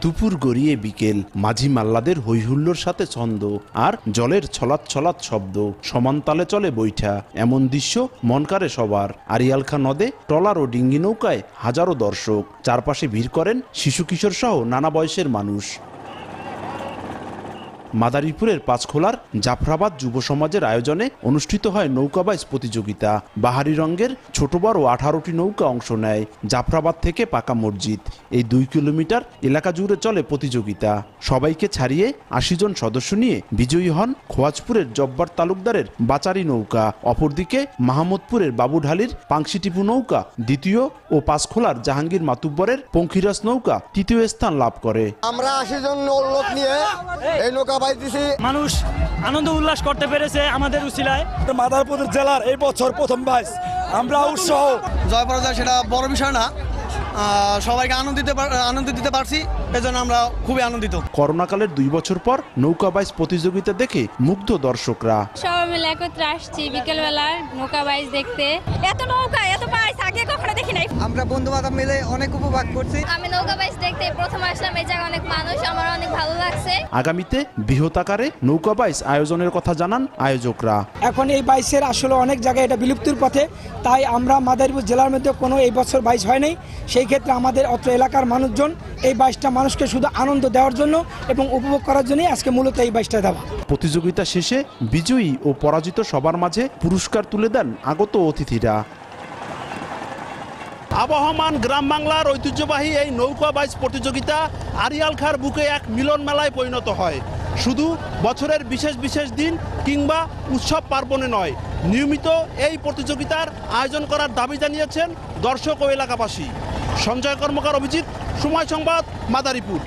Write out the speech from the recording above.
দুপুর গড়িয়ে বিকেল, মাঝি মাল্লাদের হৈহুল্লোর সাথে ছন্দ আর জলের ছলাৎ ছলাৎ শব্দ। সমান তালে চলে বৈঠা। এমন দৃশ্য মনকারে সবার। আরিয়ালখা নদে ট্রলার ও ডিঙ্গি নৌকায় হাজারো দর্শক। চারপাশে ভিড় করেন শিশু কিশোর সহ নানা বয়সের মানুষ। মাদারীপুরের পাঁচখোলার জাফরাবাদ যুব সমাজের আয়োজনে অনুষ্ঠিত হয় নৌকাবাইজ প্রতিযোগিতা। বাহারি রঙের ছোট বড় আঠারোটি নৌকা অংশ নেয় জাফরাবাদ থেকে পাকা মসজিদ। এই দুই কিলোমিটার এলাকা জুড়ে চলে প্রতিযোগিতা। সবাইকে ছাড়িয়ে আশি জন সদস্য নিয়ে বিজয়ী হন খোয়াজপুরের জব্বার তালুকদারের বাচারি নৌকা। অপরদিকে মাহমুদপুরের বাবুঢালির পাংশিটিপু নৌকা দ্বিতীয় ও পাঁচখোলার জাহাঙ্গীর মাতুব্বরের পঙ্খিরাজ নৌকা তৃতীয় স্থান লাভ করে। আমরা আশি জন লোক নিয়ে এই নৌকা বাইতেছি মানুষ আনন্দ উল্লাস করতে পেরেছে আমাদের উসিলায় মাদারপুর জেলার এই বছর প্রথম বাইস আমরা উৎসাহ। জয় পরাজয় সেটা বড় বিষয় না। আহ, সবাইকে আনন্দ দিতে পার- আনন্দ দিতে পারছি এজন্য আমরা খুবই আনন্দিত। করোনাকালের দুই বছর পর নৌকা নৌকাবাইজ প্রতিযোগিতা দেখে মুগ্ধ দর্শকরা। সবাই মিলে একত্রে আসছি বিকেলবেলা নৌকা বাইজ দেখতে। এত নৌকা এত বাইস আগে কখনো দেখি নাই। আমরা বন্ধু বান্ধব মিলে অনেক উপভোগ করছি। আমি নৌকা বাইজ দেখতে প্রথম আসলাম এই জায়গায় অনেক মানুষ আমার অনেক ভালো লাগছে। আগামীতে বৃহতাকারে নৌকাবাইজ আয়োজনের কথা জানান আয়োজকরা। এখন এই বাইসের আসলে অনেক জায়গায় এটা বিলুপ্তির পথে তাই আমরা মাদারীপুর জেলার মধ্যে কোনো এই বছর বাইস হয় নাই। সেই ক্ষেত্রে আমাদের অত্র এলাকার মানুষজন এই বাইসটা মানুষকে শুধু আনন্দ দেওয়ার জন্য এবং উপভোগ করার জন্যই আজকে মূলত এই বাইসটা দেওয়া। প্রতিযোগিতা শেষে বিজয়ী ও পরাজিত সবার মাঝে পুরস্কার তুলে দেন আগত অতিথিরা। আবহমান গ্রাম বাংলার ঐতিহ্যবাহী এই নৌকা বাইচ প্রতিযোগিতা আরিয়ালখার বুকে এক মিলন মেলায় পরিণত হয়। শুধু বছরের বিশেষ বিশেষ দিন কিংবা উৎসব পার্বণে নয়, নিয়মিত এই প্রতিযোগিতার আয়োজন করার দাবি জানিয়েছেন দর্শক ও এলাকাবাসী। সঞ্জয় কর্মকার অভিজিৎ, সময় সংবাদ, মাদারীপুর।